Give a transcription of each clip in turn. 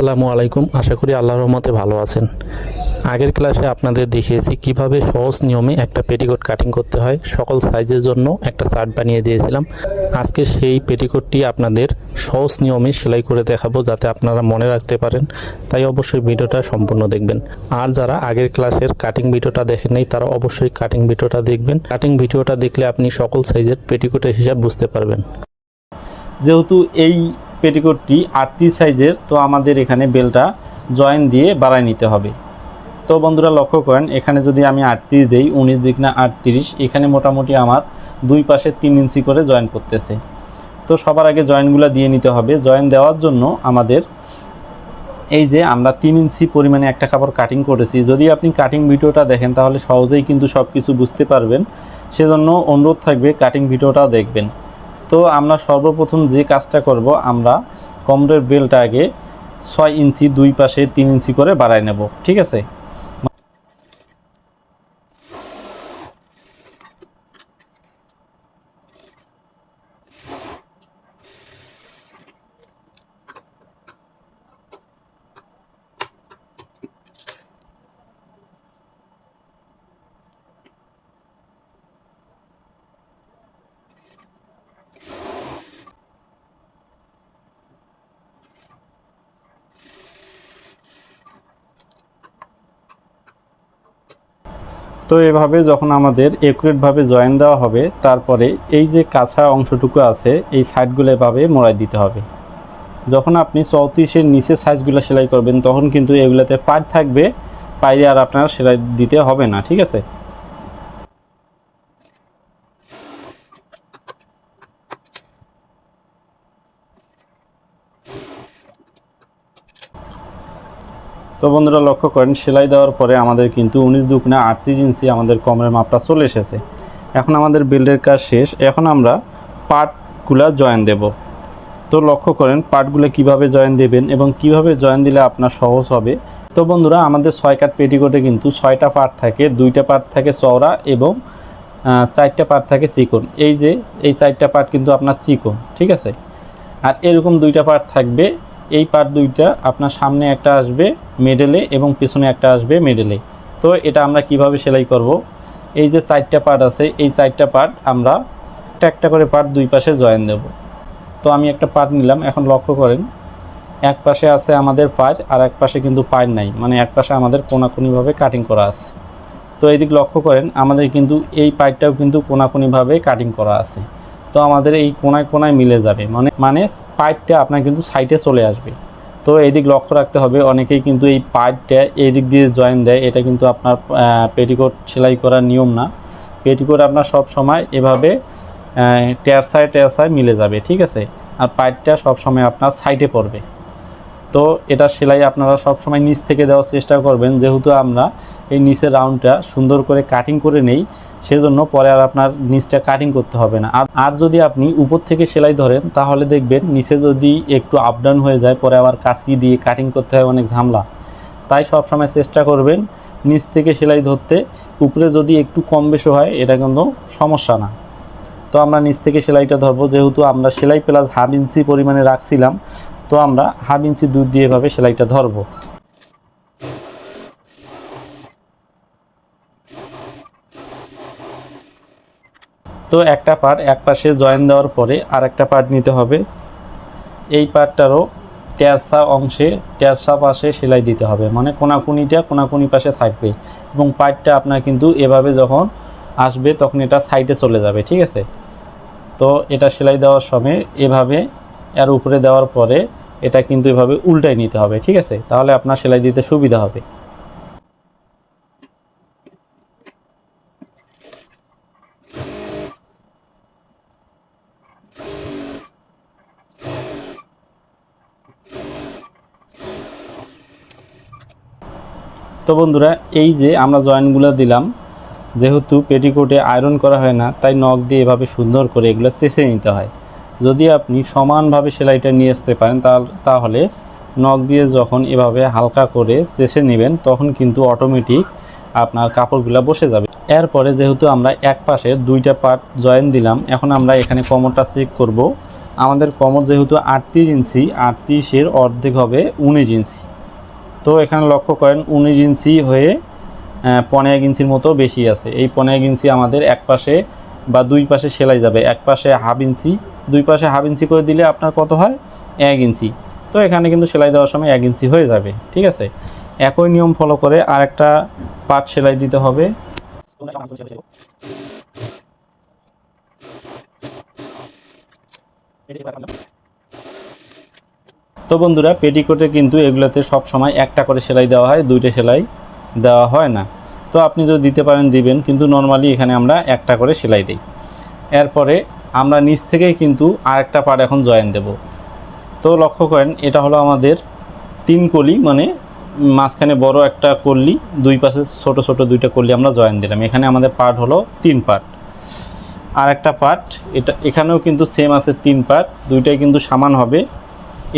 আসসালামু আলাইকুম। আশা করি আল্লাহর রহমতে ভালো আছেন। আগের ক্লাসে আপনাদের দেখিয়েছি কীভাবে সহজ নিয়মে একটা পেটিকোট কাটিং করতে হয়। সকল সাইজের জন্য একটা চার্ট বানিয়ে দিয়েছিলাম। আজকে সেই পেটিকোটটি আপনাদের সহজ নিয়মে সেলাই করে দেখাবো যাতে আপনারা মনে রাখতে পারেন। তাই অবশ্যই ভিডিওটা সম্পূর্ণ দেখবেন। আর যারা আগের ক্লাসের কাটিং ভিডিওটা দেখেন নাই, তারা অবশ্যই কাটিং ভিডিওটা দেখবেন। কাটিং ভিডিওটা দেখলে আপনি সকল সাইজের পেটিকোটের হিসাব বুঝতে পারবেন। যেহেতু এই পেটিকোটটি আটত্রিশ সাইজের, তো আমাদের এখানে বেলটা জয়েন দিয়ে বাড়ায় নিতে হবে। তো বন্ধুরা লক্ষ্য করেন, এখানে যদি আমি আটত্রিশ দিই, উনিশ দিক না আটত্রিশ, এখানে মোটামুটি আমার দুই পাশে তিন ইঞ্চি করে জয়েন করতেছে। তো সবার আগে জয়েনগুলো দিয়ে নিতে হবে। জয়েন দেওয়ার জন্য আমাদের এই যে আমরা তিন ইঞ্চি পরিমাণে একটা কাপড় কাটিং করেছি। যদি আপনি কাটিং ভিডিওটা দেখেন, তাহলে সহজেই কিন্তু সব কিছু বুঝতে পারবেন। সেজন্য অনুরোধ থাকবে, কাটিং ভিডিওটাও দেখবেন। তো আমরা সর্বপ্রথম যে কাজটা করব, আমরা কমরের বেলটা আগে ছয় ইঞ্চি দুই পাশে তিন ইঞ্চি করে বাড়ায় নেব, ঠিক আছে? তো এভাবে যখন আমাদের একুরেটভাবে জয়েন দেওয়া হবে, তারপরে এই যে কাঁচা অংশটুকু আছে, এই সাইডগুলো এভাবে মোড়াই দিতে হবে। যখন আপনি চৌত্রিশের নিচে সাইজগুলো সেলাই করবেন, তখন কিন্তু এগুলোতে পাট থাকবে, পাইরে আর আপনার সেলাই দিতে হবে না, ঠিক আছে? তো বন্ধুরা লক্ষ্য করেন, সেলাই দেওয়ার পরে আমাদের কিন্তু উনিশ দুগুণে আটত্রিশ ইঞ্চি আমাদের কমরের মাপটা চলে এসেছে। এখন আমাদের বিল্ডের কাজ শেষ। এখন আমরা পার্টগুলো জয়েন দেব। তো লক্ষ্য করেন, পার্টগুলো কীভাবে জয়েন দেবেন এবং কীভাবে জয়েন দিলে আপনার সহজ হবে। তো বন্ধুরা, আমাদের ছয় কাট পেটিকোটে কিন্তু ছয়টা পার্ট থাকে, দুইটা পার্ট থাকে চওড়া এবং চারটা পার্ট থাকে চিকন। এই যে, এই চারটা পার্ট কিন্তু আপনার চিকন, ঠিক আছে? আর এরকম দুইটা পার্ট থাকবে এই পার্ট দুইটা আপনার সামনে একটা আসবে মেডেলে এবং পিছনে একটা আসবে মেডেলে তো এটা আমরা কীভাবে সেলাই করব? এই যে চারটা পার্ট আছে, এই চারটা পার্ট আমরা একটা একটা করে পার্ট দুই পাশে জয়েন দেব। তো আমি একটা পার্ট নিলাম, এখন লক্ষ্য করেন, এক পাশে আছে আমাদের পার আর এক পাশে কিন্তু পার নাই। মানে এক পাশে আমাদের কোনাকুনিভাবে কাটিং করা আছে। তো এদিক লক্ষ্য করেন, আমাদের কিন্তু এই পাইপটাও কিন্তু কোনাকুনিভাবে কাটিং করা আছে। তো আমাদের এই কোনায় কোনায় মিলে যাবে। মানে মানে পাইপটা আপনার কিন্তু সাইডে চলে আসবে। তো এদিক লক্ষ্য রাখতে হবে, অনেকেই কিন্তু এই পাইপটা এই দিক দিয়ে জয়েন দেয়। এটা কিন্তু আপনার পেটিকোট সেলাই করার নিয়ম না। পেটিকোট আপনার সব সময় এভাবে টেরসায় টেরসায় মিলে যাবে, ঠিক আছে? আর পাইপটা সব সময় আপনার সাইডে পড়বে। তো এটা সেলাই আপনারা সব সময় নিচ থেকে দেওয়ার চেষ্টা করবেন। যেহেতু আমরা এই নিচের রাউন্ডটা সুন্দর করে কাটিং করে নেই সেজন্য পরে আর আপনার নিচটা কাটিং করতে হবে না। আর যদি আপনি উপর থেকে সেলাই ধরেন, তাহলে দেখবেন নিচে যদি একটু আপ ডাউন হয়ে যায়, পরে আবার কাঁচি দিয়ে কাটিং করতে হয় অনেক ঝামেলা। তাই সব সময় চেষ্টা করবেন নিচ থেকে সেলাই ধরতে। উপরে যদি একটু কম বেশি হয়, এটা কিন্তু সমস্যা না। তো আমরা নিচ থেকে সেলাইটা ধরবো। যেহেতু আমরা সেলাই প্লাস হাফ ইঞ্চি পরিমাণে রাখছিলাম, তো আমরা হাফ ইঞ্চি দুধ দিয়ে এভাবে সেলাইটা ধরবো। তো একটা পার্ট এক পাশে জয়েন দেওয়ার পরে আর একটা পার্ট নিতে হবে। এই পার্টটারও ট্যাসা অংশে ট্যাসা পাশে সেলাই দিতে হবে। মানে কোনাকুনিটা কোনাকুনি পাশে থাকবে এবং পার্টটা আপনার কিন্তু এভাবে যখন আসবে তখন এটা সাইডে চলে যাবে, ঠিক আছে? তো এটা সেলাই দেওয়ার সময় এভাবে এর উপরে দেওয়ার পরে এটা কিন্তু এভাবে উল্টাই নিতে হবে, ঠিক আছে? তাহলে আপনার সেলাই দিতে সুবিধা হবে। তো বন্ধুরা, এই যে আমরা জয়েন্টগুলো দিলাম, যেহেতু পেটিকোটে আয়রন করা হয় না, তাই নখ দিয়ে এভাবে সুন্দর করে এগুলো চেষে নিতে হয়। যদি আপনি সমানভাবে সেলাইটা নিয়ে আসতে পারেন, তাহলে নখ দিয়ে যখন এভাবে হালকা করে চেষে নেবেন, তখন কিন্তু অটোমেটিক আপনার কাপড়গুলো বসে যাবে। এরপরে যেহেতু আমরা এক পাশে দুইটা পার্ট জয়েন দিলাম, এখন আমরা এখানে কোমরটা চেক করব। আমাদের কমর যেহেতু আটত্রিশ ইঞ্চি, আটত্রিশের অর্ধেক হবে উনিশ ইঞ্চি। তো এখানে লক্ষ্য করেন উনিশ ইঞ্চি হয়ে পনেরো এক ইঞ্চির মতো বেশি আছে। এই পনেরো এক ইঞ্চি আমাদের এক পাশে বা দুই পাশে সেলাই যাবে। এক পাশে হাফ ইঞ্চি, দুই পাশে হাফ ইঞ্চি করে দিলে আপনার কত হয়? এক ইঞ্চি। তো এখানে কিন্তু সেলাই দেওয়ার সময় এক ইঞ্চি হয়ে যাবে, ঠিক আছে? একই নিয়ম ফলো করে আরেকটা পাট সেলাই দিতে হবে। তো বন্ধুরা, পেটিকোটে কিন্তু এগুলোতে সব সময় একটা করে সেলাই দেওয়া হয়, দুইটা সেলাই দেওয়া হয় না। তো আপনি যদি দিতে পারেন, দিবেন, কিন্তু নর্মালি এখানে আমরা একটা করে সেলাই দিই। এরপরে আমরা নিচ থেকেই কিন্তু আরেকটা পার্ট এখন জয়েন দেব। তো লক্ষ্য করেন, এটা হলো আমাদের তিন কলি মানে মাঝখানে বড় একটা কল্লি দুই পাশে ছোট ছোট দুইটা কল্লি আমরা জয়েন দিলাম। এখানে আমাদের পার্ট হলো তিন পার্ট। আর একটা পার্ট, এটা এখানেও কিন্তু সেম আছে তিন পার্ট, দুইটাই কিন্তু সমান হবে।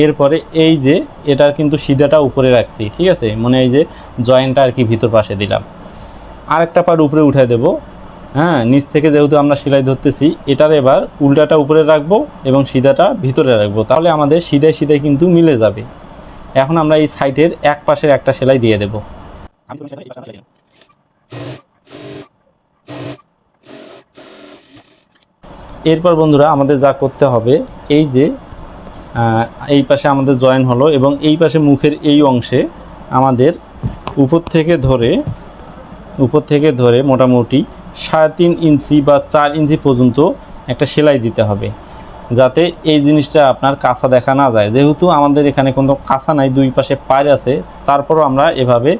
এরপরে এই যে এটার কিন্তু সিধাটা উপরে রাখছি, ঠিক আছে? মানে এই যে জয়েন্টটা আর কি ভিতর পাশে দিলাম। আরেকটা পার্ট উপরে উঠে দেব। হ্যাঁ নিচ থেকে যেহেতু আমরা সেলাই ধরতেছি, এটার এবার উল্টাটা উপরে রাখব এবং সিধাটা ভিতরে রাখব। তাহলে আমাদের সিধায় সিধায় কিন্তু মিলে যাবে। এখন আমরা এই সাইডের এক পাশের একটা সেলাই দিয়ে দেব। এরপর বন্ধুরা আমাদের যা করতে হবে, এই যে এই পাশে আমাদের জয়েন হলো এবং এই পাশে মুখের এই অংশে আমাদের উপর থেকে ধরে, উপর থেকে ধরে মোটামুটি সাড়ে তিন ইঞ্চি বা চার ইঞ্চি পর্যন্ত একটা সেলাই দিতে হবে, যাতে এই জিনিসটা আপনার কাঁচা দেখা না যায়। যেহেতু আমাদের এখানে কোনো কাঁচা নাই, দুই পাশে পায়ের আছে, তারপরও আমরা এভাবে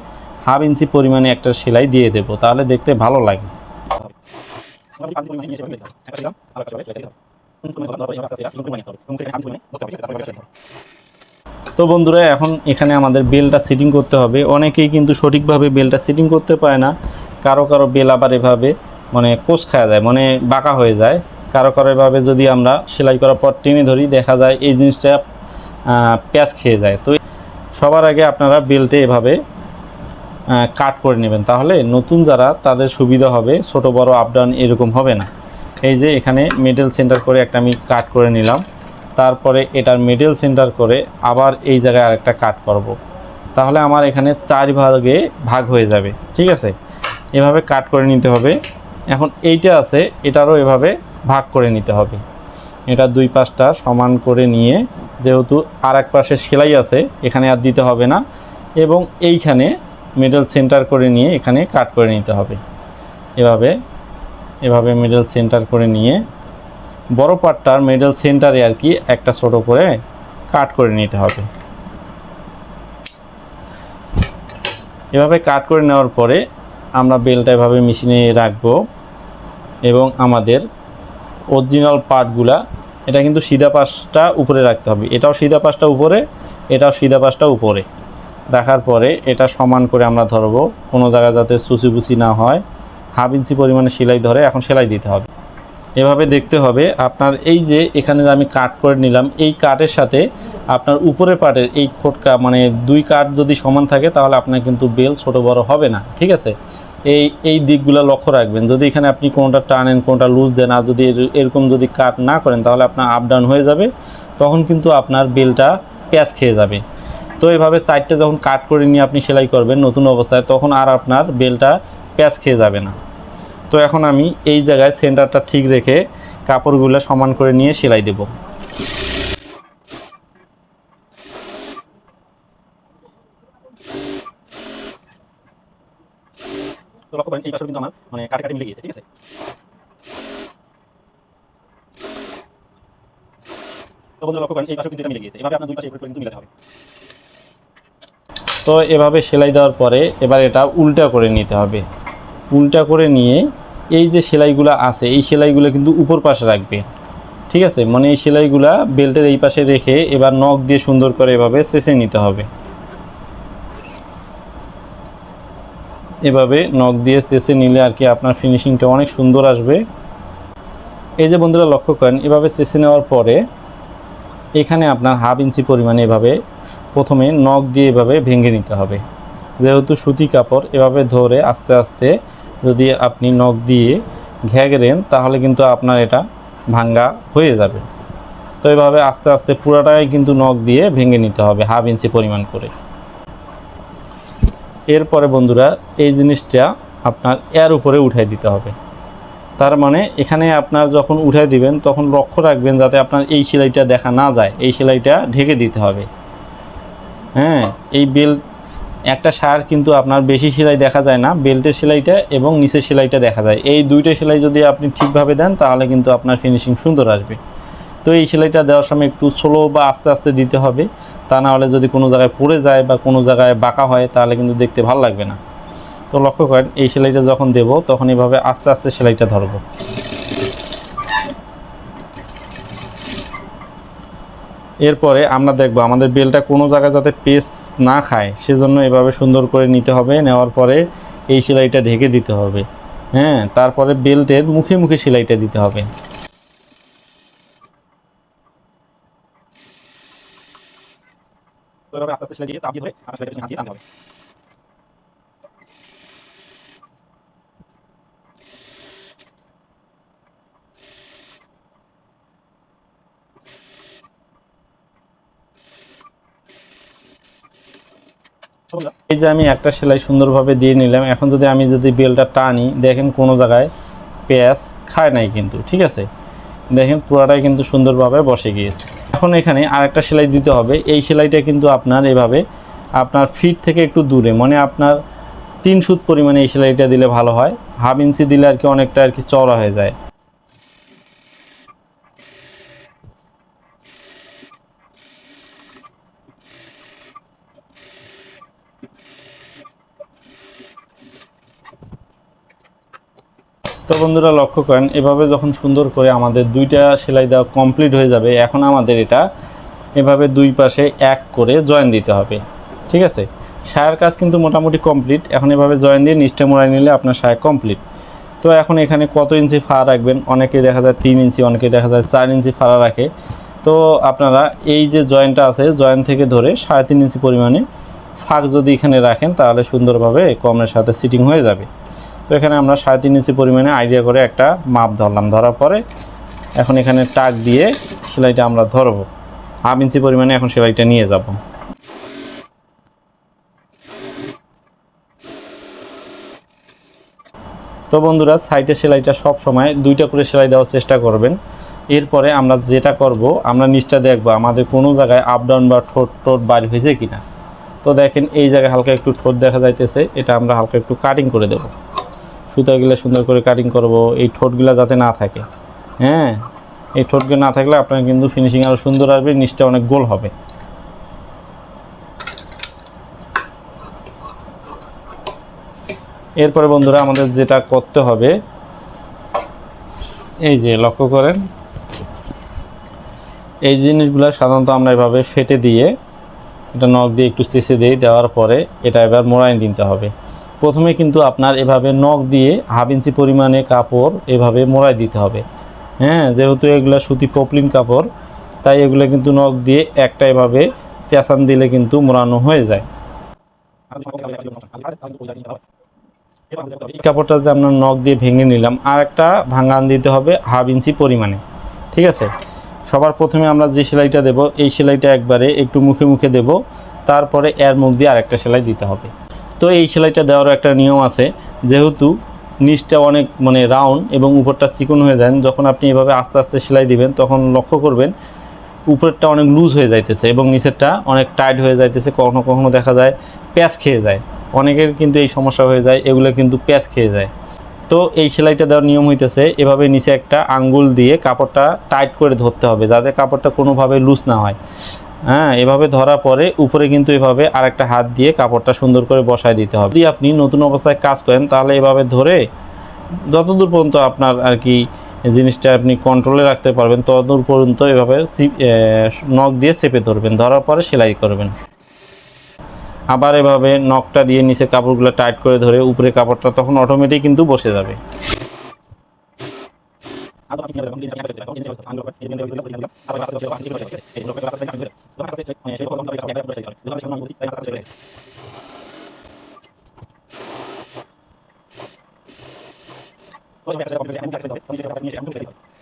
হাফ ইঞ্চি পরিমাণে একটা সেলাই দিয়ে দেব, তাহলে দেখতে ভালো লাগে। তো বন্ধুরা, এখন এখানে আমাদের বেলটা সেটিং করতে হবে। অনেকেই কিন্তু সঠিকভাবে বেলটা সেটিং করতে পারে না। কারও কারও বেল আবার এভাবে মানে কোষ খাওয়া যায় মানে বাঁকা হয়ে যায়। কারও কারও এভাবে যদি আমরা সেলাই করার পর টেনে ধরি, দেখা যায় এই জিনিসটা প্যাঁচ খেয়ে যায়। তো সবার আগে আপনারা বেলটে এভাবে কাট করে নেবেন। তাহলে নতুন যারা, তাদের সুবিধা হবে। ছোট, বড় আপ ডাউন এরকম হবে না। এই যে এখানে মিডল সেন্টার করে একটা আমি কাট করে নিলাম। তারপরে এটার মিডল সেন্টার করে আবার এই জায়গায় আরেকটা কাট করব। তাহলে আমার এখানে চার ভাগে ভাগ হয়ে যাবে, ঠিক আছে? এভাবে কাট করে নিতে হবে। এখন এইটা আছে, এটারও এভাবে ভাগ করে নিতে হবে। এটা দুই পাশটা সমান করে নিয়ে, যেহেতু আর এক পাশে সেলাই আছে, এখানে আর দিতে হবে না। এবং এইখানে মিডল সেন্টার করে নিয়ে এখানে কাট করে নিতে হবে। এভাবে এভাবে মিডল সেন্টার করে নিয়ে বড় পার্টটার মিডল সেন্টারে আর কি একটা ছোট করে কাট করে নিতে হবে। এভাবে কাট করে নেওয়ার পরে আমরা বেলটা এভাবে মেশিনে রাখব এবং আমাদের অরিজিনাল পার্টগুলা এটা কিন্তু সিধা পাশটা উপরে রাখতে হবে। এটাও সিধা পাশটা উপরে, এটাও সিধা পাশটা উপরে। রাখার পরে এটা সমান করে আমরা ধরবো। কোনো জায়গায় যাতে সুচি না হয়। হাফ ইঞ্চি পরিমাণে সেলাই ধরে এখন সেলাই দিতে হবে। এভাবে দেখতে হবে আপনার এই যে এখানে আমি কাট করে নিলাম, এই কাটের সাথে আপনার উপরের পাটের এই খোটকা মানে দুই কাট যদি সমান থাকে তাহলে আপনার কিন্তু বেল ছোট বড় হবে না, ঠিক আছে? এই এই দিকগুলো লক্ষ্য রাখবেন। যদি এখানে আপনি কোনোটা টানেন, কোনোটা লুজ দেন, আর যদি এর- এরকম যদি কাট না করেন তাহলে আপনার আপ ডাউন হয়ে যাবে, তখন কিন্তু আপনার বেলটা প্যাঁচ খেয়ে যাবে। তো এভাবে সাইডটা যখন কাট করে নিয়ে আপনি সেলাই করবেন নতুন অবস্থায়, তখন আর আপনার বেলটা প্যাঁচ খেয়ে যাবে না। তো এখন আমি এই জায়গায় সেন্টারটা ঠিক রেখে কাপড়গুলো সমান করে নিয়ে সেলাই দেব। তো মানে এভাবে তো এভাবে সেলাই দেওয়ার পরে এবার এটা উল্টা করে নিতে হবে। উল্টা করে নিয়ে এই যে সেলাইগুলো আছে, এই সেলাইগুলো কিন্তু উপর পাশে রাখবে। ঠিক আছে? মানে এই সেলাইগুলা বেল্টের এই পাশে রেখে এবার নখ দিয়ে সুন্দর করে এভাবে চেঁচে নিতে হবে। এভাবে নখ দিয়ে চেঁচে নিলে আর কি আপনার ফিনিশিংটা অনেক সুন্দর আসবে। এই যে বন্ধুরা লক্ষ্য করেন, এভাবে চেঁচে নেওয়ার পরে এখানে আপনার হাফ ইঞ্চি পরিমাণে এভাবে প্রথমে নখ দিয়ে এভাবে ভেঙে নিতে হবে। যেহেতু সুতি কাপড়, এভাবে ধরে আস্তে আস্তে যদি আপনি নখ দিয়ে ঘেগেরেন তাহলে কিন্তু আপনার এটা ভাঙ্গা হয়ে যাবে। তো এইভাবে আস্তে আস্তে পুরাটাই কিন্তু নখ দিয়ে ভেঙে নিতে হবে হাফ ইঞ্চি পরিমাণ করে। এরপরে বন্ধুরা, এই জিনিসটা আপনার এর উপরে উঠাই দিতে হবে। তার মানে এখানে আপনার যখন উঠাই দিবেন, তখন লক্ষ্য রাখবেন যাতে আপনার এই সেলাইটা দেখা না যায়। এই সেলাইটা ঢেকে দিতে হবে। হ্যাঁ এই বেল্ট একটা সার কিন্তু আপনার বেশি সেলাই দেখা যায় না, বেল্টের সেলাইটা এবং নিচের সেলাইটা দেখা যায়। এই দুইটা সেলাই যদি আপনি ঠিকভাবে দেন, তাহলে কিন্তু আপনার ফিনিশিং সুন্দর আসবে। তো এই সেলাইটা দেওয়ার সময় একটু স্লো বা আস্তে আস্তে দিতে হবে। তা না হলে যদি কোনো জায়গায় পড়ে যায় বা কোনো জায়গায় বাঁকা হয়, তাহলে কিন্তু দেখতে ভালো লাগবে না। তো লক্ষ্য করেন, এই সেলাইটা যখন দেব, তখন এইভাবে আস্তে আস্তে সেলাইটা ধরবো। এরপরে আমরা দেখব আমাদের বেলটা কোনো জায়গায় যাতে পেস না খায়, সেজন্য এভাবে সুন্দর করে নিতে হবে। নেওয়ার পরে এই সেলাইটা ঢেকে দিতে হবে। হ্যাঁ তারপরে বেল্টের মুখে মুখে সেলাইটা দিতে হবে। আস্তে আস্তে সেলাই দিয়ে তাপ দিয়ে ধরে সেলাইটা হাত দিয়ে টানতে হবে। এই যে আমি একটা সেলাই সুন্দরভাবে দিয়ে নিলাম। এখন যদি আমি যদি বেলটা টানি, দেখেন কোনো জায়গায় পেঁয়াজ খায় নাই কিন্তু, ঠিক আছে? দেখেন পুরাটাই কিন্তু সুন্দরভাবে বসে গিয়েছে। এখন এখানে আরেকটা সেলাই দিতে হবে। এই সেলাইটা কিন্তু আপনার এভাবে, আপনার ফিট থেকে একটু দূরে মানে আপনার তিন সুত পরিমাণে এই সেলাইটা দিলে ভালো হয়। হাফ ইঞ্চি দিলে আর কি অনেকটা আর কি চওড়া হয়ে যায়। তো বন্ধুরা লক্ষ্য করেন, এভাবে যখন সুন্দর করে আমাদের দুইটা সেলাই দেওয়া কমপ্লিট হয়ে যাবে, এখন আমাদের এটা এভাবে দুই পাশে এক করে জয়েন দিতে হবে, ঠিক আছে? সায়ার কাজ কিন্তু মোটামুটি কমপ্লিট এখন এভাবে জয়েন দিয়ে নিচটা মোড়াই নিলে আপনার সায়া কমপ্লিট তো এখন এখানে কত ইঞ্চি ফাড়া রাখবেন? অনেকে দেখা যায় তিন ইঞ্চি, অনেকে দেখা যায় চার ইঞ্চি ফাড়া রাখে। তো আপনারা এই যে জয়েন্টটা আছে জয়েন্ট থেকে ধরে সাড়ে তিন ইঞ্চি পরিমাণে ফাঁক যদি এখানে রাখেন, তাহলে সুন্দরভাবে কমের সাথে সিটিং হয়ে যাবে। তো এখানে আমরা সাড়ে তিন ইঞ্চি পরিমাণে আইডিয়া করে একটা মাপ ধরলাম। ধরার পরে এখন এখানে টাক দিয়ে সেলাইটা আমরা ধরবো। হাফ ইঞ্চি পরিমাণে এখন সেলাইটা নিয়ে যাব। তো বন্ধুরা সাইডে সেলাইটা সব সময় দুইটা করে সেলাই দেওয়ার চেষ্টা করবেন। এরপরে আমরা যেটা করব, আমরা নিচটা দেখব আমাদের কোনো জায়গায় আপ ডাউন বা ঠোঁট টোট বাড়ি হয়েছে কিনা। তো দেখেন, এই জায়গায় হালকা একটু ঠোঁট দেখা যাইতেছে, এটা আমরা হালকা একটু কাটিং করে দেবো। সুতাগুলো সুন্দর করে কাটিং করব। এই ঠোঁটগুলো যাতে না থাকে। হ্যাঁ? এই ঠোঁটগুলো না থাকলে আপনার কিন্তু ফিনিশিং আরও সুন্দর আসবে, নিচটা অনেক গোল হবে। এরপরে বন্ধুরা আমাদের যেটা করতে হবে, এই যে লক্ষ্য করেন, এই জিনিসগুলো সাধারণত আমরা এভাবে ফেটে দিয়ে, এটা নখ দিয়ে একটু চেষে দিই দেওয়ার পরে এটা এবার মোড়াই নিতে হবে। প্রথমে কিন্তু আপনার এভাবে নখ দিয়ে হাফ ইঞ্চি পরিমাণে কাপড় এভাবে মোড়াই দিতে হবে। হ্যাঁ যেহেতু এগুলো সুতি পপলিন কাপড়, তাই এগুলো কিন্তু নখ দিয়ে একটা এভাবে চেঁচান দিলে কিন্তু মোড়ানো হয়ে যায়। কাপড়টা যে আমরা নখ দিয়ে ভেঙে নিলাম, আর একটা ভাঙান দিতে হবে হাফ ইঞ্চি পরিমাণে। ঠিক আছে? সবার প্রথমে আমরা যে সেলাইটা দেব, এই সেলাইটা একবারে একটু মুখে মুখে দেব, তারপরে এর মুখ দিয়ে আরেকটা সেলাই দিতে হবে। তো এই সেলাইটা দেওয়ারও একটা নিয়ম আছে। যেহেতু নিচটা অনেক মানে রাউন্ড এবং উপরটা চিকন হয়ে যায়, যখন আপনি এভাবে আস্তে আস্তে সেলাই দিবেন, তখন লক্ষ্য করবেন উপরেরটা অনেক লুজ হয়ে যাইতেছে এবং নিচেরটা অনেক টাইট হয়ে যাইতেছে। কখনো কখনো দেখা যায় প্যাঁচ খেয়ে যায়। অনেকের কিন্তু এই সমস্যা হয়ে যায়, এগুলো কিন্তু প্যাঁচ খেয়ে যায়। তো এই সেলাইটা দেওয়ার নিয়ম হইতেছে, এভাবে নিচে একটা আঙ্গুল দিয়ে কাপড়টা টাইট করে ধরতে হবে, যাতে কাপড়টা কোনোভাবে লুজ না হয়। হ্যাঁ এভাবে ধরার পরে উপরে কিন্তু এভাবে আরেকটা হাত দিয়ে কাপড়টা সুন্দর করে বসায় দিতে হবে। যদি আপনি নতুন অবস্থায় কাজ করেন, তাহলে এভাবে ধরে যতদূর পর্যন্ত আপনার আর কি জিনিসটা আপনি কন্ট্রোলে রাখতে পারবেন, ততদূর পর্যন্ত এভাবে নখ দিয়ে চেপে ধরবেন। ধরার পরে সেলাই করবেন। আবার এভাবে নখটা দিয়ে নিচে কাপড়গুলো টাইট করে ধরে উপরে কাপড়টা তখন অটোমেটিক কিন্তু বসে যাবে। Gracias.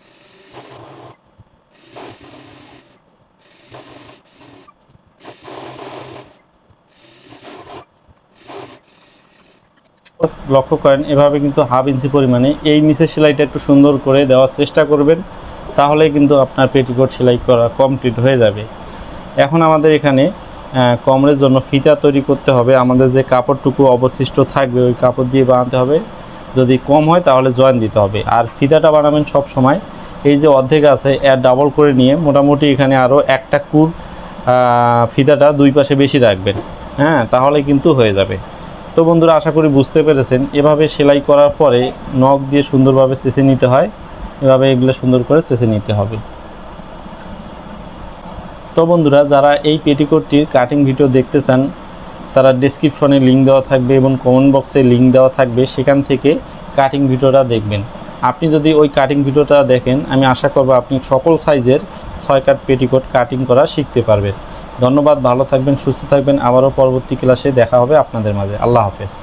লক্ষ্য করেন, এভাবে কিন্তু হাফ ইঞ্চি পরিমাণে এই নিচের সেলাইটা একটু সুন্দর করে দেওয়ার চেষ্টা করবেন তাহলে কিন্তু আপনার পেটিকোট সেলাই করা কমপ্লিট হয়ে যাবে। এখন আমাদের এখানে কমরের জন্য ফিতা তৈরি করতে হবে। আমাদের যে কাপড়টুকু অবশিষ্ট থাকবে, ওই কাপড় দিয়ে বানাতে হবে। যদি কম হয়, তাহলে জয়েন দিতে হবে। আর ফিতাটা বানাবেন সব সময়। এই যে অর্ধেক আছে, এর ডাবল করে নিয়ে মোটামুটি এখানে আরও একটা কুর ফিতাটা দুই পাশে বেশি রাখবেন। হ্যাঁ তাহলে কিন্তু হয়ে যাবে। তো বন্ধুরা, আশা করি বুঝতে পেরেছেন। এভাবে সেলাই করার পরে নখ দিয়ে সুন্দরভাবে চেঁচে নিতে হয়। এভাবে এগুলো সুন্দর করে চেঁচে নিতে হবে। তো বন্ধুরা, যারা এই পেটিকোটটির কাটিং ভিডিও দেখতে চান, তারা ডেসক্রিপশনে লিঙ্ক দেওয়া থাকবে এবং কমেন্ট বক্সে লিঙ্ক দেওয়া থাকবে। সেখান থেকে কাটিং ভিডিওটা দেখবেন। আপনি যদি ওই কাটিং ভিডিওটা দেখেন, আমি আশা করব আপনি সকল সাইজের ছয় কাট পেটিকোট কাটিং করা শিখতে পারবেন। ধন্যবাদ ভালো থাকবেন সুস্থ থাকবেন। আবারও পরবর্তী ক্লাসে দেখা হবে আপনাদের মাঝে। আল্লাহ হাফেজ।